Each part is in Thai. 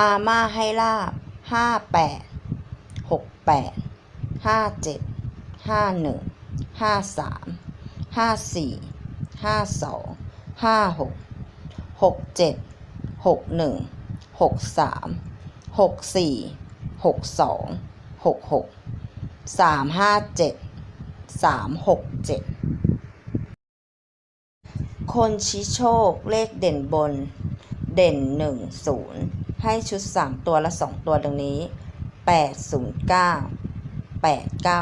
อาม่าให้ลาบห้าแปดหกแปดห้าเจ็ดห้าหนึ่งห้าสามห้าสี่ห้าสองห้าหกหกเจ็ดหกหนึ่งหกสามหกสี่หกสองหกหกสามห้าเจ็ดสามหกเจ็ดคนชี้โชคเลขเด่นบน เด่นหนึ่งศูนย์ ให้ชุดสามตัวและสองตัวดังนี้แปดศูนย์เก้าแปดเก้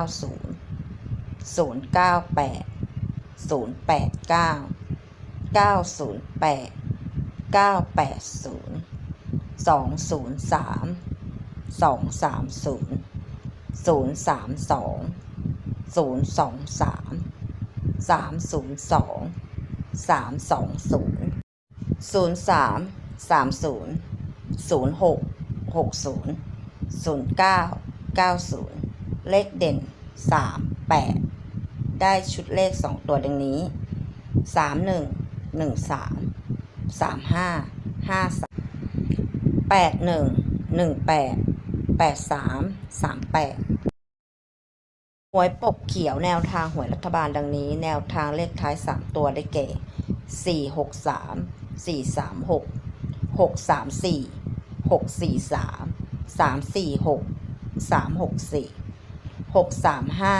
าศูนย์ศูนย์เก้าแปดศูนย์แปดเก้าเก้าศูนย์แปดเก้าแปดศูนย์สองศูนย์สามสองสามศูนย์ศูนย์สามสองศูนย์สองสามสามศูนย์สองสามสองศูนย์ศูนย์สามสามศูนย์ศูนย์หกหกศูนย์ศูนย์เก้าเก้าศูนย์เลขเด่นสามแปดได้ชุดเลขสองตัวดังนี้สามหนึ่งหนึ่งสามสามห้าห้าแปดหนึ่งหนึ่งแปดแปดสามสามแปดหวยปกเขียวแนวทางหวยรัฐบาลดังนี้ แนวทางเลขท้ายสามตัวได้แก่สี่หกสามสี่สาม หกหกสามสี่หกสี่สามสามสี่หกสามหกสี่หกสามห้า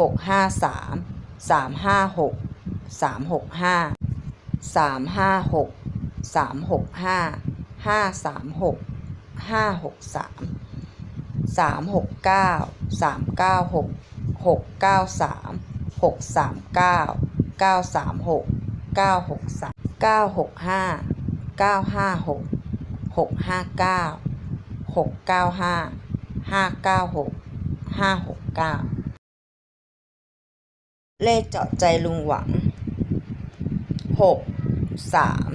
หกห้าสามสามห้าหกสามหกห้าสามห้าหกสามหกห้าห้าสามหกห้าหกสามสามหกเก้าสามเก้าหกหกเก้าสามหกสามเก้าเก้าสามหกเก้าหกสามเก้าหกห้าเก้าห้าหก หกห้าเก้าหกเก้าห้าห้าเก้าหกห้าหกเก้าเลขเจาะใจลุงหวังหกสาม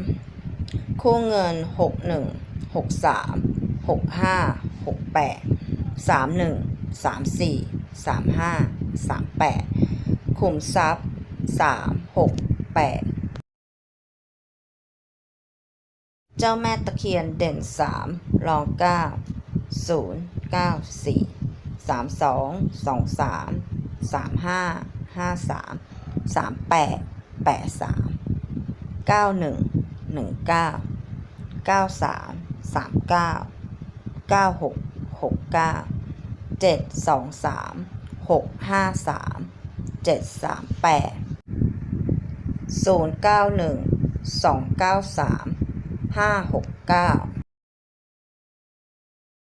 คู่เงินหกหนึ่งหกสามหกห้าหกแปดสามหนึ่งสามสี่สามห้าสามแปดขุมทรัพย์สามหกแปด เจ้าแม่ตะเคียนเด่นสามรองเก้าศูนย์เก้าสี่สามสองสองสามสามห้าห้าสามสามแปดแปดสามเก้าหนึ่งหนึ่งเก้าเก้าสามสามเก้าเก้าหกหกเก้าเจ็ดสองสามหกห้าสามเจ็ดสามแปดศูนย์เก้าหนึ่งสองเก้าสาม ห้าหกเก้า